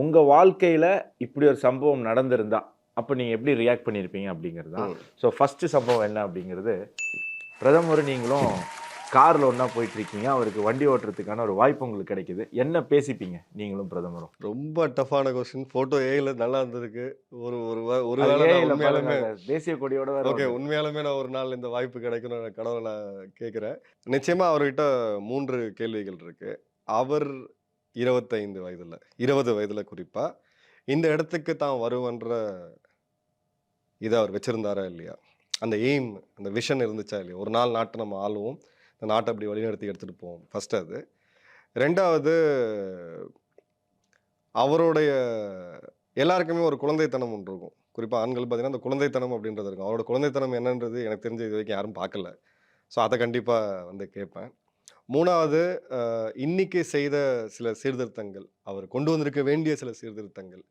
உங்கள் வாழ்க்கையில் இப்படி ஒரு சம்பவம் நடந்திருந்தா அப்போ நீங்கள் எப்படி ரியாக்ட் பண்ணியிருப்பீங்க அப்படிங்கிறது தான். ஸோ ஃபஸ்ட்டு சம்பவம் என்ன அப்படிங்கிறது பிரதமர் நீங்களும் காரில் ஒன்றா போயிட்டுருக்கீங்க. அவருக்கு வண்டி ஓட்டுறதுக்கான ஒரு வாய்ப்பு உங்களுக்கு கிடைக்குது. என்ன பேசிப்பீங்க நீங்களும் பிரதமரும்? ரொம்ப டஃப்பான கொஸ்டின் ஃபோட்டோ ஏல நல்லா இருந்திருக்கு. ஒரு ஒரு ஒரு உண்மையாலுமே தேசிய கொடியோட ஓகே. உண்மையாலுமே நான் ஒரு நாள் இந்த வாய்ப்பு கிடைக்கணும் கடவுளை நான் கேட்குறேன் நிச்சயமா அவர்கிட்ட மூன்று கேள்விகள் இருக்கு. அவர் இருபத்தைந்து வயதில் இருபது வயதில் குறிப்பாக இந்த இடத்துக்கு தான் வருவன்ற இதை அவர் வச்சிருந்தாரா இல்லையா? அந்த எய்ம் அந்த விஷன் இருந்துச்சா இல்லையா? ஒரு நாள் நாட்டை நம்ம ஆளுவோம் இந்த நாட்டை அப்படி வழிநடத்தி எடுத்துகிட்டு போவோம். ஃபஸ்ட் அது. ரெண்டாவது அவருடைய எல்லாருக்குமே ஒரு குழந்தைத்தனம் ஒன்று இருக்கும். குறிப்பாக ஆண்கள் பார்த்தீங்கன்னா அந்த குழந்தைத்தனம் அப்படின்றது இருக்கும். அவரோட குழந்தைத்தனம் என்னன்றது எனக்கு தெரிஞ்ச இது வரைக்கும் யாரும் பார்க்கல. ஸோ அதை கண்டிப்பாக வந்து கேட்பேன். மூணாவது இன்னைக்கு செய்த சில சீர்திருத்தங்கள். அவர் கொண்டு வந்திருக்க வேண்டிய சில சீர்திருத்தங்கள்.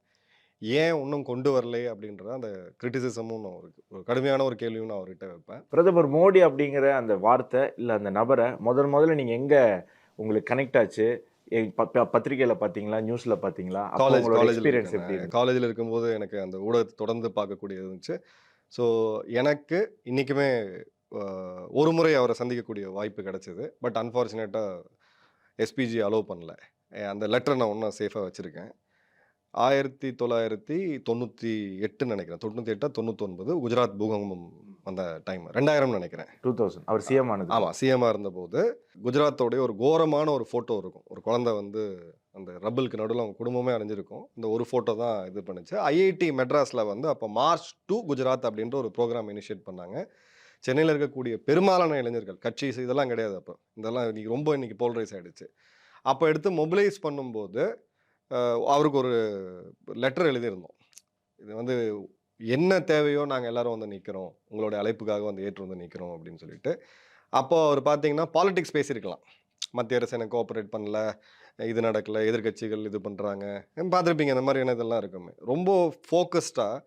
ஏன் இன்னும் கொண்டு வரலை அப்படின்றத அந்த கிரிட்டிசிசமும் நான் அவருக்கு ஒரு கடுமையான ஒரு கேள்வியும் நான் அவர்கிட்ட வைப்பேன். பிரதமர் மோடி அப்படிங்கிற அந்த வார்த்தை இல்லை அந்த நபரை முதல் முதல்ல நீங்கள் எங்கே உங்களுக்கு கனெக்ட் ஆச்சு? எ- ப- ப- பத்திரிக்கையில பார்த்தீங்களா? நியூஸ்ல பார்த்தீங்களா? காலேஜ் இருந்துச்சு? காலேஜில் இருக்கும்போது எனக்கு அந்த ஊடகத்தை தொடர்ந்து பார்க்கக்கூடியது இருந்துச்சு. ஸோ எனக்கு இன்றைக்குமே ஒரு முறை அவரை சந்திக்கக்கூடிய வாய்ப்பு கிடைச்சிது. பட் அன்ஃபார்ச்சுனேட்டாக எஸ்பிஜி அலோவ் பண்ணல. அந்த லெட்டரை நான் ஒன்றும் சேஃபாக வச்சுருக்கேன். ஆயிரத்தி தொள்ளாயிரத்தி தொண்ணூற்றி எட்டுன்னு நினைக்கிறேன். தொண்ணூற்றி எட்டா தொண்ணூத்தொன்பது குஜராத் பூகம்பம் அந்த டைம் ரெண்டாயிரம்னு நினைக்கிறேன். 2000 அவர் சிஎம் ஆனது. ஆமாம் சிஎம்மாக இருந்தபோது குஜராத்தோடைய ஒரு கோரமான ஒரு ஃபோட்டோ இருக்கும். ஒரு குழந்தை வந்து அந்த ரப்பலுக்கு நடுவில் அவங்க குடும்பமே அடைஞ்சிருக்கும். இந்த ஒரு ஃபோட்டோ தான் இது பண்ணுச்சு. ஐஐடி மெட்ராஸில் வந்து அப்போ மார்ச் டு குஜராத் அப்படின்ற ஒரு ப்ரோக்ராம் இனிஷியேட் பண்ணாங்க. சென்னையில் இருக்கக்கூடிய பெரும்பாலான இளைஞர்கள் கட்சி இதெல்லாம் கிடையாது அப்போ. இதெல்லாம் இன்னைக்கு ரொம்ப இன்னைக்கு போல்ரைஸ் ஆகிடுச்சு அப்போ எடுத்து மொபிலைஸ் பண்ணும்போது அவருக்கு ஒரு லெட்டர் எழுதியிருந்தோம். இது வந்து என்ன தேவையோ நாங்கள் எல்லாரும் வந்து நிற்கிறோம் உங்களுடைய அழைப்புக்காக வந்து ஏற்று வந்து நிற்கிறோம் அப்படின்னு சொல்லிட்டு. அப்போது அவர் பார்த்தீங்கன்னா பாலிடிக்ஸ் பேசியிருக்கலாம். மத்திய அரசு எனக்கு கோஆப்ரேட் பண்ணல இது நடக்கலை எதிர்க்கட்சிகள் இது பண்ணுறாங்க பார்த்துருப்பீங்க இந்த மாதிரியான இதெல்லாம் இருக்குமே. ரொம்ப ஃபோக்கஸ்டாக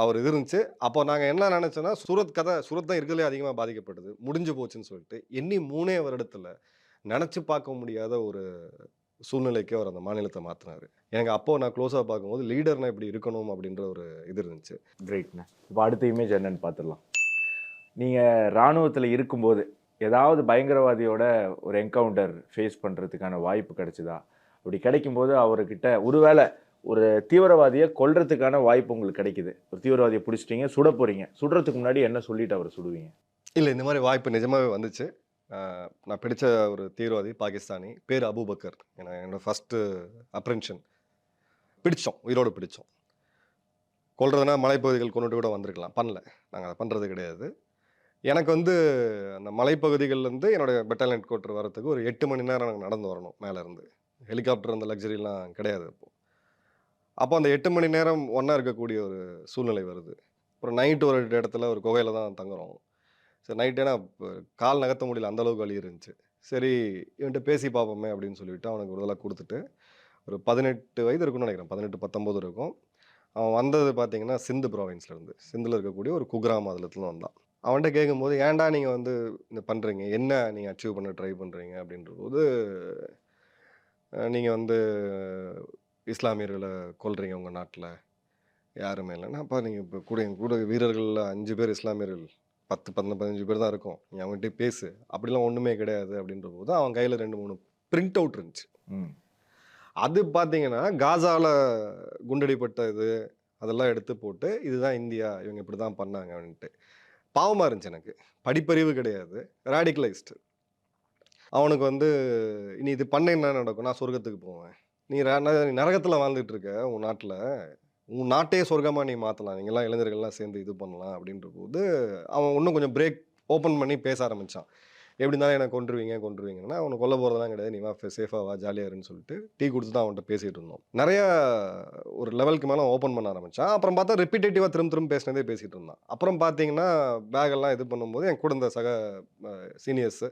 அவர் இது இருந்துச்சு. அப்போ நாங்கள் என்ன நினச்சோன்னா சூரத் கதை சூரத் தான் இருக்கிறதுலே அதிகமாக பாதிக்கப்பட்டது. முடிஞ்சு போச்சுன்னு சொல்லிட்டு எண்ணி மூணே வருடத்தில் நினச்சி பார்க்க முடியாத ஒரு சூழ்நிலைக்கு அவர் அந்த மாநிலத்தை மாற்றினார் எனக்கு அப்போ நான் க்ளோஸாக பார்க்கும்போது லீடர்னா இப்படி இருக்கணும் அப்படின்ற ஒரு இது இருந்துச்சு. கிரேட்ண்ணா இப்போ அடுத்த இமேஜ் என்னன்னு பார்த்துடலாம் நீங்கள் இராணுவத்தில் இருக்கும்போது ஏதாவது பயங்கரவாதியோட ஒரு என்கவுண்டர் ஃபேஸ் பண்ணுறதுக்கான வாய்ப்பு கிடைச்சிதா? அப்படி கிடைக்கும்போது அவர்கிட்ட ஒருவேளை ஒரு தீவிரவாதியை கொல்றதுக்கான வாய்ப்பு உங்களுக்கு கிடைக்குது. ஒரு தீவிரவாதியை பிடிச்சிட்டீங்க சுட போறீங்க. சுடுறதுக்கு முன்னாடி என்ன சொல்லிட்டு அவர் சுடுவீங்க? இல்லை இந்த மாதிரி வாய்ப்பு நிஜமாவே வந்துச்சு. நான் பிடிச்ச ஒரு தீவிரவாதி பாகிஸ்தானி பேர் அபூபக்கர். ஏன்னா என்னோடய ஃபஸ்ட்டு அப்ரென்ஷன் பிடித்தோம் உயிரோடு பிடித்தோம் கொல்றதுனா மலைப்பகுதிகள் கொண்டுட்டு கூட வந்திருக்கலாம். பண்ணல. நாங்கள் அதை பண்ணுறது கிடையாது. எனக்கு வந்து அந்த மலைப்பகுதிகள்லேருந்து என்னோட பெட்டாலியன் ஹெட் குவார்ட்டர் ஒரு எட்டு மணி நேரம் நாங்கள் நடந்து வரணும் மேலேருந்து ஹெலிகாப்டர் அந்த லக்ஸரிலாம் கிடையாது இப்போது அப்போ அந்த எட்டு மணி நேரம் ஒன்றா இருக்கக்கூடிய ஒரு சூழ்நிலை வருது. அப்புறம் நைட்டு ஒரு இடத்துல ஒரு குகையில் தான் தங்குறோம். சரி நைட் ஏன்னா கால் நகர்த்த முடியல அந்தளவுக்கு வழி இருந்துச்சு. சரி இவன்கிட்ட பேசி பார்ப்போமே அப்படின்னு சொல்லிவிட்டு அவனுக்கு ஒரு இதெல்லாம் கொடுத்துட்டு ஒரு பதினெட்டு வயது இருக்கும்னு நினைக்கிறேன். பதினெட்டு பத்தொம்போது இருக்கும். அவன் வந்தது பார்த்தீங்கன்னா சிந்து ப்ராவின்ஸ்லேருந்து சிந்தில் இருக்கக்கூடிய ஒரு குக்ராம் அதில் வந்தான். அவன்கிட்ட கேட்கும்போது ஏன்டா நீங்கள் வந்து இந்த பண்ணுறீங்க என்ன நீங்கள் அச்சீவ் பண்ண ட்ரை பண்ணுறீங்க அப்படின்ற போது நீங்கள் வந்து இஸ்லாமியர்களை கொல்றீங்க உங்கள் நாட்டில்? யாருமே இல்லைன்னா அப்போ நீங்கள் இப்போ கூட எங்க கூட வீரர்களில் அஞ்சு பேர் இஸ்லாமியர்கள். பத்து பதினஞ்சு பதினஞ்சு பேர் தான் இருக்கும். நீ அவன்கிட்ட பேசு. அப்படிலாம் ஒன்றுமே கிடையாது அப்படின்ற போது அவன் கையில் ரெண்டு மூணு பிரிண்ட் அவுட் இருந்துச்சு. அது பார்த்தீங்கன்னா காசாவில் குண்டடிப்பட்ட இது அதெல்லாம் எடுத்து போட்டு இதுதான் இந்தியா இவங்க இப்படி தான் பண்ணாங்க அப்படின்ட்டு. பாவமாக இருந்துச்சு எனக்கு. படிப்பறிவு கிடையாது. ரேடிக்கலைஸ்டு அவனுக்கு வந்து இனி இது பண்ண என்ன நடக்கும்? நான் சொர்க்கத்துக்கு போவேன். நீ ர- ந- நீ நரகத்தில் வாழ்ந்துட்டு இருக்க உன் நாட்டில். உன் நாட்டையே சொர்க்கமாக நீ மாற்றலாம் நீங்கள்லாம் இளைஞர்கள்லாம் சேர்ந்து இது பண்ணலாம் அப்படின்ற போது அவன் இன்னும் கொஞ்சம் பிரேக் ஓப்பன் பண்ணி பேச ஆரம்பித்தான் எப்படி இருந்தாலும் எனக்கு கொண்டுருவீங்க கொண்டுருவீங்கன்னா அவனை கொல்ல போகிறதெல்லாம் கிடையாது. நீ வா சேஃபாக வா ஜாலியாக இருன்னு சொல்லிட்டு டீ கொடுத்து தான் அவன்கிட்ட பேசிகிட்டு இருந்தோம். நிறைய ஒரு லெவலுக்கு மேலே ஓப்பன் பண்ண ஆரம்பித்தான் அப்புறம் பார்த்தா ரிப்பீட்டேட்டிவாக திரும்ப திரும்ப பேசினதே பேசிகிட்டு இருந்தான். அப்புறம் பார்த்தீங்கன்னா பேகெல்லாம் இது பண்ணும்போது என் கூட இருந்த சக சீனியர்ஸு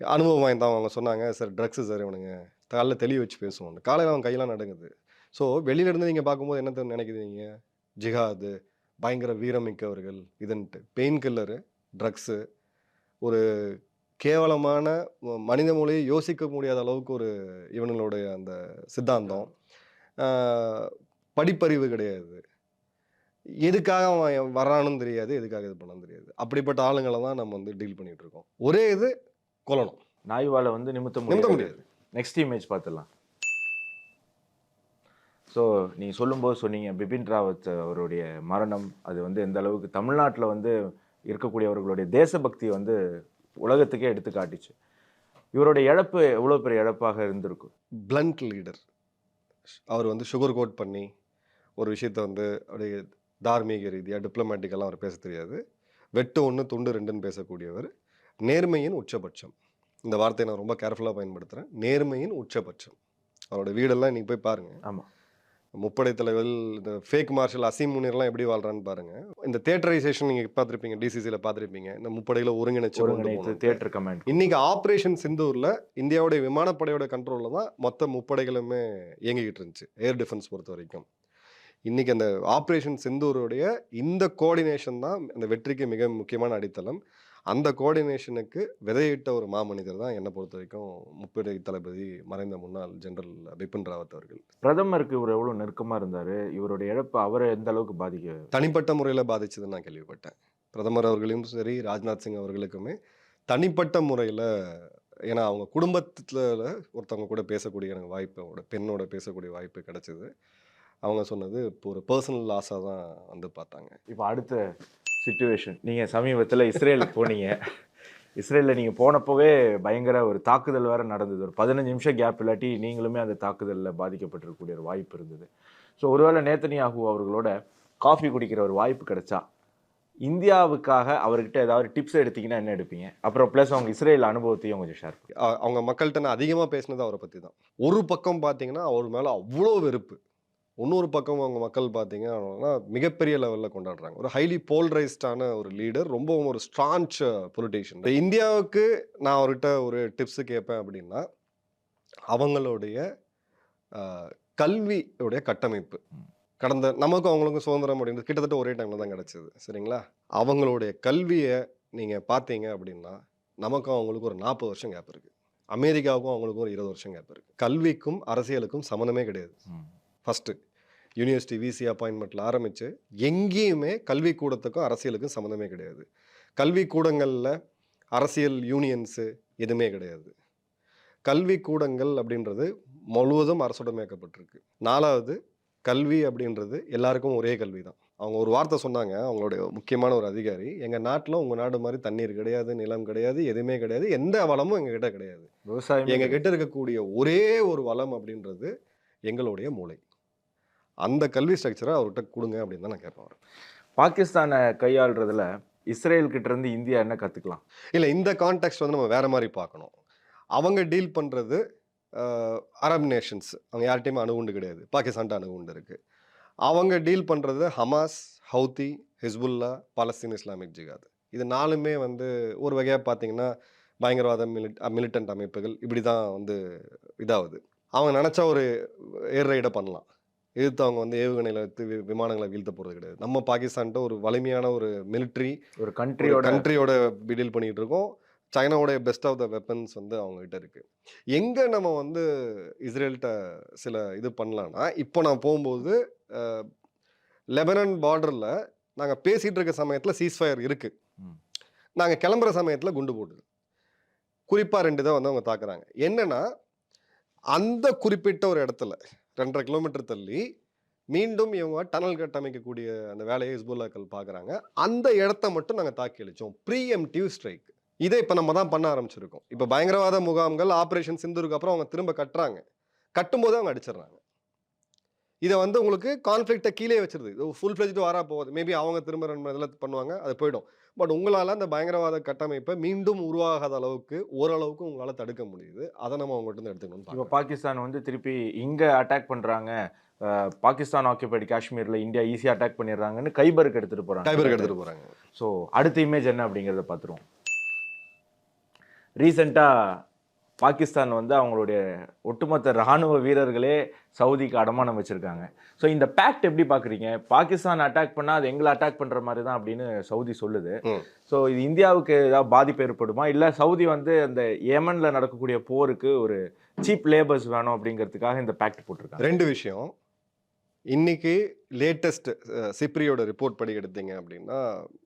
அனுபவம் வாய்ந்தவங்க அவங்க சொன்னாங்க சார் ட்ரக்ஸு சார் இவனுங்க காலைல தெளிவு வச்சு பேசுவோம். காலையில் அவன் கையெல்லாம் நடங்குது. ஸோ வெளியிலேருந்து நீங்கள் பார்க்கும்போது என்ன நினைக்கிறீங்க ஜிஹாது பயங்கர வீரமிக்கவர்கள் இதுன்ட்டு. பெயின் கில்லரு ட்ரக்ஸு ஒரு கேவலமான மனித மூலையை யோசிக்க முடியாத அளவுக்கு ஒரு இவனுங்களுடைய அந்த சித்தாந்தம். படிப்பறிவு கிடையாது. எதுக்காக அவன் வர்றானும் தெரியாது எதுக்காக இது பண்ணணும் தெரியாது. அப்படிப்பட்ட ஆளுங்களை தான் நம்ம வந்து டீல் பண்ணிகிட்ருக்கோம் ஒரே இது கொல்லணும். நாய்வால வந்து நிமித்த நிமித்த முடியாது. நெக்ஸ்ட் இமேஜ் பார்த்துடலாம். ஸோ நீங்கள் சொல்லும்போது சொன்னீங்க பிபின் ராவத் அவருடைய மரணம் அது வந்து எந்த அளவுக்கு தமிழ்நாட்டில் வந்து இருக்கக்கூடியவர்களுடைய தேசபக்தியை வந்து உலகத்துக்கே எடுத்து காட்டிச்சு. இவருடைய இழப்பு எவ்வளோ பெரிய இழப்பாக இருந்திருக்கும்? பிளண்ட் லீடர் அவர் வந்து சுகர் கோட் பண்ணி ஒரு விஷயத்த வந்து அப்படியே தார்மீக ரீதியாக டிப்ளமேட்டிக்கெல்லாம் அவர் பேச தெரியாது. வெட்டு ஒன்று துண்டு ரெண்டுன்னு பேசக்கூடியவர். நேர்மையின் உச்சபட்சம். இந்த வார்த்தையை நான் ரொம்ப கேர்ஃபுல்லாக பயன்படுத்துகிறேன் நேர்மையின் உச்சபட்சம். அவரோட வீடெல்லாம் இன்னைக்கு போய் பாருங்க. ஆமாம் முப்படை தலைவர் இந்த ஃபேக் மார்ஷல் அசீம் முனிர்லாம் எப்படி வாழ்றான்னு பாருங்க. இந்த தேட்டரைசேஷன் நீங்கள் பார்த்துருப்பீங்க டிசிசியில் பார்த்துருப்பீங்க. இந்த முப்படையில் ஒருங்கிணைச்சு. தியேட்டர் கமெண்ட் இன்னைக்கு ஆப்ரேஷன் சிந்தூர்ல இந்தியாவுடைய விமானப்படையோட கண்ட்ரோலில் தான் மொத்த முப்படைகளுமே இயங்கிக்கிட்டு இருந்துச்சு ஏர் டிஃபென்ஸ் பொறுத்த வரைக்கும். இன்னைக்கு அந்த ஆப்ரேஷன் சிந்தூருடைய இந்த கோஆர்டினேஷன் தான் அந்த வெற்றிக்கு மிக முக்கியமான அடித்தளம். அந்த கோஆர்டினேஷனுக்கு விதையிட்ட ஒரு மாமனிதர் தான் என்னை பொறுத்த வரைக்கும் முப்படை தளபதி மறைந்த முன்னாள் ஜெனரல் பிபின் ராவத் அவர்கள். பிரதமருக்கு இவர் எவ்வளோ நெருக்கமாக இருந்தார்? இவருடைய இழப்பு அவரை எந்த அளவுக்கு பாதிக்க தனிப்பட்ட முறையில் பாதிச்சதுன்னு நான் கேள்விப்பட்டேன். பிரதமர் அவர்களையும் சரி ராஜ்நாத் சிங் அவர்களுக்குமே தனிப்பட்ட முறையில் ஏன்னா அவங்க குடும்பத்தில் ஒருத்தவங்க கூட பேசக்கூடிய எனக்கு வாய்ப்பு அவங்களோட பெண்ணோட பேசக்கூடிய வாய்ப்பு கிடைச்சிது. அவங்க சொன்னது இப்போ ஒரு பர்சனல் லாஸாக தான் வந்து பார்த்தாங்க. இப்போ அடுத்த சுச்சுவேஷன் நீங்கள் சமீபத்தில் இஸ்ரேலுக்கு போனீங்க. இஸ்ரேலில் நீங்கள் போனப்போவே பயங்கர ஒரு தாக்குதல் வேறு நடந்தது. ஒரு பதினஞ்சு நிமிஷம் கேப் இல்லாட்டி நீங்களுமே அந்த தாக்குதலில் பாதிக்கப்பட்டிருக்கக்கூடிய ஒரு வாய்ப்பு இருந்தது. ஸோ ஒருவேளை நேத்தனியாகு அவர்களோட காஃபி குடிக்கிற ஒரு வாய்ப்பு கிடைச்சா இந்தியாவுக்காக அவர்கிட்ட ஏதாவது டிப்ஸ் எடுத்தீங்கன்னா என்ன எடுப்பீங்க? அப்புறம் ப்ளஸ் அவங்க இஸ்ரேல் அனுபவத்தையும் கொஞ்சம் ஷேர் அவங்க மக்கள்கிட்ட நான் அதிகமாக பேசினது அவரை பற்றி தான் ஒரு பக்கம் பார்த்தீங்கன்னா அவர் மேலே அவ்வளோ வெறுப்பு. இன்னொரு பக்கம் அவங்க மக்கள் பார்த்தீங்கன்னா மிகப்பெரிய லெவலில் கொண்டாடுறாங்க. ஒரு ஹைலி போல்ரைஸ்டான ஒரு லீடர் ரொம்ப ஒரு ஸ்ட்ரான்ச் பொலிட்டீஷியன் இந்தியாவுக்கு நான் அவர்கிட்ட ஒரு டிப்ஸ் கேட்பேன் அப்படின்னா அவங்களுடைய கல்வியுடைய கட்டமைப்பு. கடந்த நமக்கும் அவங்களுக்கும் சுதந்திரம் அப்படின்றது கிட்டத்தட்ட ஒரே டைமில் தான் கிடச்சிது சரிங்களா? அவங்களுடைய கல்வியை நீங்கள் பார்த்தீங்க அப்படின்னா நமக்கும் அவங்களுக்கு ஒரு நாற்பது வருஷம் கேப் இருக்குது அமெரிக்காவுக்கும் அவங்களுக்கும் ஒரு இருபது வருஷம் கேப் இருக்குது கல்விக்கும் அரசியலுக்கும் சம்மந்தமே கிடையாது. ஃபஸ்ட்டு. யூனிவர்சிட்டி விசி அப்பாயின்மெண்ட்டில் ஆரம்பித்து எங்கேயுமே கல்விக்கூடத்துக்கும் அரசியலுக்கும் சம்மந்தமே கிடையாது. கல்விக்கூடங்களில் அரசியல் யூனியன்ஸு எதுவுமே கிடையாது. கல்விக்கூடங்கள் அப்படின்றது முழுவதும் அரசுடமையாக்கப்பட்டிருக்கு நாலாவது கல்வி அப்படின்றது எல்லாருக்கும் ஒரே கல்வி தான் அவங்க ஒரு வார்த்தை சொன்னாங்க அவங்களுடைய முக்கியமான ஒரு அதிகாரி எங்கள் நாட்டில் உங்கள் நாடு மாதிரி தண்ணீர் கிடையாது நிலம் கிடையாது எதுவுமே கிடையாது எந்த வளமும் எங்ககிட்ட கிடையாது. விவசாயம் எங்க கிட்ட இருக்கக்கூடிய ஒரே ஒரு வளம் அப்படின்றது எங்களுடைய மூளை. அந்த கல்வி ஸ்ட்ரக்சரை அவர்கிட்ட கொடுங்க அப்படின்னு தான் நான் கேட்பேன். பாகிஸ்தானை கையாளுறதுல இஸ்ரேல் கிட்ட இருந்து இந்தியா என்ன கத்துக்கலாம்? இல்லை இந்த கான்டெக்ட் வந்து நம்ம வேற மாதிரி பார்க்கணும். அவங்க டீல் பண்ணுறது அரப் நேஷன்ஸ் அவங்க யார்கிட்டையுமே அணுகுண்டு கிடையாது. பாகிஸ்தான்ட்ட அணுகுண்டு இருக்குது அவங்க டீல் பண்ணுறது Hamas Houthi Hezbollah Palestine Islamic Jihad இது நாலுமே வந்து ஒரு வகையாக பார்த்தீங்கன்னா பயங்கரவாத மிலிட் மிலிட்டன்ட் அமைப்புகள் இப்படி தான் வந்து இதாகுது. அவங்க நினச்சா ஒரு ஏர் ரைடை பண்ணலாம். எதிர்த்து அவங்க வந்து ஏவுகணையில் எடுத்து வி- விமானங்களை வீழ்த்த போகிறது கிடையாது. நம்ம பாகிஸ்தான்கிட்ட ஒரு வலிமையான ஒரு மிலிட்ரி ஒரு கண்ட்ரியோட கண்ட்ரியோட டீல் பண்ணிட்டு இருக்கோம். சைனாவோடைய பெஸ்ட் ஆஃப் த வெப்பன்ஸ் வந்து அவங்க கிட்ட இருக்கு. எங்க நம்ம வந்து இஸ்ரேல்கிட்ட சில இது பண்ணலாம்னா இப்போ நான் போகும்போது அஹ், லெபனன் பார்டர்ல நாங்க பேசிட்டு இருக்க சமயத்துல சீஸ்ஃபயர் இருக்கு. ம். நாங்க கிளம்புற சமயத்துல குண்டு போடுது குறிப்பா ரெண்டு தான் வந்து அவங்க தாக்குறாங்க. என்னன்னா அந்த குறிப்பிட்ட ஒரு இடத்துல ரெண்டரை கிலோமீட்டர் தள்ளி மீண்டும் இவங்க டனல் கட்டமைக்கக்கூடிய அந்த வேலையை ஹிஸ்புல்லாக்கள் பார்க்குறாங்க அந்த இடத்த மட்டும் நாங்கள் தாக்கி அளிச்சோம் ப்ரீஎம்டிவ் ஸ்ட்ரைக். இதை இப்போ நம்ம தான் பண்ண ஆரம்பிச்சிருக்கோம். இப்போ பயங்கரவாத முகாம்கள் ஆப்ரேஷன் சிந்துருக்கு அப்புறம் அவங்க திரும்ப கட்டுறாங்க. கட்டும்போது அவங்க அடிச்சிடுறாங்க. இதை வந்து உங்களுக்கு கான்ஃப்ளிக்டை கீழே வச்சிருது. இது ஃபுல் ஃப்ளெஜ்டு வரா போகுது. மேபி அவங்க திரும்ப ரெண்டு இதில் பண்ணுவாங்க அது போயிடும். பட் உங்களால் அந்த பயங்கரவாத கட்டமைப்பை மீண்டும் உருவாகாத அளவுக்கு ஓரளவுக்கு உங்களால் தடுக்க முடியுது. அதை நம்ம அவங்ககிட்ட இருந்து எடுத்துக்கணும்னு இப்போ. பாகிஸ்தான் வந்து திருப்பி இங்க அட்டாக் பண்றாங்க. அஹ், பாகிஸ்தான் ஆக்கியபைடு காஷ்மீர்ல இந்தியா ஈஸியா அட்டாக் பண்ணிடுறாங்கன்னு கைபருக்கு எடுத்துட்டு போறாங்க. டைபருக்கு எடுத்துகிட்டு போகிறாங்க ஸோ அடுத்த இமேஜ் என்ன அப்படிங்கிறத பார்த்துருவோம். ரீசெண்டாக பாகிஸ்தான் வந்து அவங்களுடைய ஒட்டுமொத்த ராணுவ வீரர்களே சவுதிக்கு அடமானம் வச்சிருக்காங்க. ஸோ இந்த பேக்ட் எப்படி பார்க்குறீங்க? பாகிஸ்தான் அட்டாக் பண்ணால் அது எங்களை அட்டாக் பண்ணுற மாதிரி தான் அப்படின்னு சவுதி சொல்லுது. ஸோ இது இந்தியாவுக்கு ஏதாவது பாதிப்பு ஏற்படுமா? இல்லை சவுதி வந்து அந்த ஏமனில் நடக்கக்கூடிய போருக்கு ஒரு சீப் லேபர்ஸ் வேணும் அப்படிங்கிறதுக்காக இந்த பேக்ட் போட்டிருக்காங்க. ரெண்டு விஷயம். இன்னைக்கு லேட்டஸ்ட் சிப்ரியோட ரிப்போர்ட் படி எடுத்தீங்க அப்படின்னா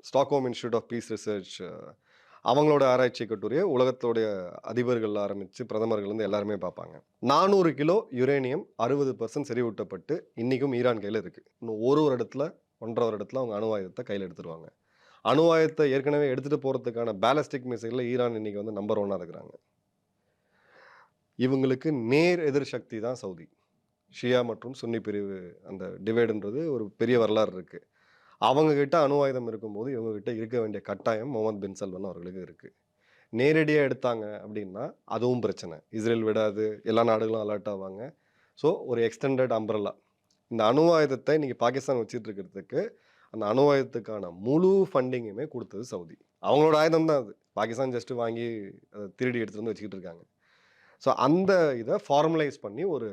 Stockholm Institute of Peace Research அவங்களோட ஆராய்ச்சி கட்டுரையை உலகத்தோடைய அதிபர்கள் ஆரம்பித்து பிரதமர்கள் வந்து எல்லாருமே பார்ப்பாங்க. நானூறு கிலோ யுரேனியம் அறுபது பர்சன்ட் செறிவூட்டப்பட்டு இன்றைக்கும் ஈரான் கையில் இருக்குது இன்னும் ஒரு வருடத்தில் ஒன்றரை வருடத்தில் அவங்க அணுவாயுதத்தை கையில் எடுத்துருவாங்க. அணு ஏற்கனவே எடுத்துகிட்டு போகிறதுக்கான பேலஸ்டிக் மிசைலில் ஈரான் இன்றைக்கி வந்து நம்பர் ஒன்னாக இருக்கிறாங்க. இவங்களுக்கு நேர் எதிர் சக்தி தான் சவுதி. ஷியா மற்றும் சுன்னி பிரிவு அந்த டிவைடுன்றது ஒரு பெரிய வரலாறு இருக்குது அவங்க கிட்ட அணு ஆயுதம் இருக்கும்போது இவங்க கிட்ட இருக்க வேண்டிய கட்டாயம் முகமது பின் சல்மான் அவர்களுக்கு இருக்குது நேரடியாக எடுத்தாங்க அப்படின்னா அதுவும் பிரச்சனை. இஸ்ரேல் விடாது எல்லா நாடுகளும் அலர்ட் ஆவாங்க. ஸோ ஒரு எக்ஸ்டெண்டட் அம்பரலா இந்த அணு ஆயுதத்தை இன்றைக்கி பாகிஸ்தான் வச்சுட்டு இருக்கிறதுக்கு அந்த அணு ஆயுதத்துக்கான முழு ஃபண்டிங்குமே கொடுத்தது சவுதி. அவங்களோட ஆயுதம் தான் அது. பாகிஸ்தான் ஜஸ்ட் வாங்கி அதை திருடி எடுத்துகிட்டு வந்து வச்சுக்கிட்டு இருக்காங்க. ஸோ அந்த இதை ஃபார்மலைஸ் பண்ணி ஒரு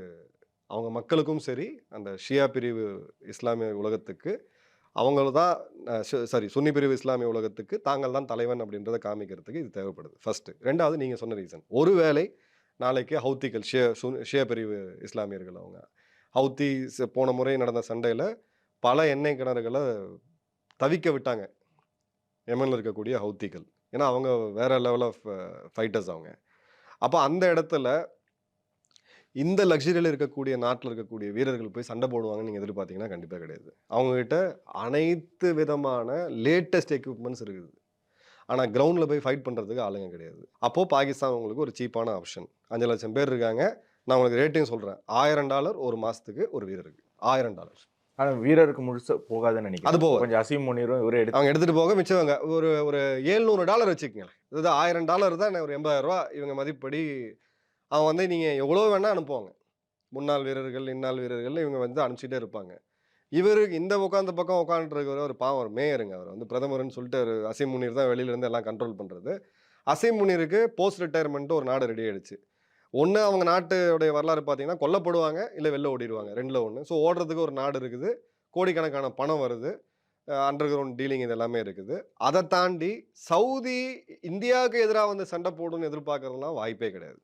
அவங்க மக்களுக்கும் சரி அந்த ஷியா பிரிவு இஸ்லாமிய உலகத்துக்கு அவங்கள தான் சாரி சுன்னி பிரிவு இஸ்லாமிய உலகத்துக்கு தாங்கள் தான் தலைவன் அப்படின்றத காமிக்கிறதுக்கு இது தேவைப்படுது. ஃபஸ்ட்டு ரெண்டாவது நீங்கள் சொன்ன ரீசன் ஒருவேளை நாளைக்கு ஹவுத்திகள் ஷிய சுன் ஷே பிரிவு இஸ்லாமியர்கள் அவங்க ஹவுத்தி ச- போன முறை நடந்த சண்டையில் பல எண்ணெய் கிணறுகளை தவிக்க விட்டாங்க. எமனில் இருக்கக்கூடிய ஹவுத்திகள். ஏன்னா அவங்க வேறு லெவல் ஆஃப் ஃபைட்டர்ஸ் அவங்க. அப்போ அந்த இடத்துல இந்த லக்ஸரியில் இருக்கக்கூடிய நாட்டில் இருக்கக்கூடிய வீரர்கள் போய் சண்டை போடுவாங்கன்னு நீங்கள் எதிர்பார்த்தீங்கன்னா கண்டிப்பாக கிடையாது. அவங்ககிட்ட அனைத்து விதமான லேட்டஸ்ட் எக்யூப்மெண்ட்ஸ் இருக்குது. ஆனால் கிரவுண்டில் போய் ஃபைட் பண்ணுறதுக்கு ஆளுங்க கிடையாது. அப்போது பாகிஸ்தான் உங்களுக்கு ஒரு சீப்பான ஆப்ஷன் அஞ்சு லட்சம் பேர் இருக்காங்க. நான் உங்களுக்கு ரேட்டையும் சொல்கிறேன் ஆயிரம் டாலர் ஒரு மாதத்துக்கு ஒரு வீரருக்கு. ஆயிரம் டாலர் ஆனா வீரருக்கு முழுசா போகாதுன்னு நினைக்கிறேன். அது போகாது. கொஞ்சம் அசீம் முனிரும் இவரே எடுத்து அவங்க எடுத்துகிட்டு போக மிச்சவங்க ஒரு ஒரு ஏழ்நூறு டாலர் வச்சுக்கோங்களேன். அதாவது ஆயிரம் டாலர் தான் ஒரு எண்பதாயிரம் ரூபா இவங்க மதிப்படி அவன் வந்து நீங்கள் எவ்வளோ வேணால் அனுப்புவாங்க. முன்னாள் வீரர்கள் இன்னாள் வீரர்கள் இவங்க வந்து அனுப்பிச்சிட்டே இருப்பாங்க. இவருக்கு இந்த உட்காந்த பக்கம் உட்காந்துருக்கிற ஒரு பாவம் ஒரு மேயருங்க அவர். வந்து பிரதமர்னு சொல்லிட்டு ஒரு அசை முனீர் தான் வெளியிலேருந்து எல்லாம் கண்ட்ரோல் பண்ணுறது அசை முனீருக்கு போஸ்ட் ரிட்டையர்மெண்ட்டு ஒரு நாடு ரெடி ஆகிடுச்சு ஒன்று அவங்க நாட்டுடைய வரலாறு பார்த்தீங்கன்னா கொல்லப்படுவாங்க இல்லை வெளில ஓடிடுவாங்க. ரெண்டில் ஒன்று ஸோ ஓடுறதுக்கு ஒரு நாடு இருக்குது. கோடிக்கணக்கான பணம் வருது. அண்டர் கிரவுண்ட் டீலிங் இது எல்லாமே இருக்குது. அதை தாண்டி சவுதி இந்தியாவுக்கு எதிராக வந்து சண்டை போடுன்னு எதிர்பார்க்கறதுலாம் வாய்ப்பே கிடையாது.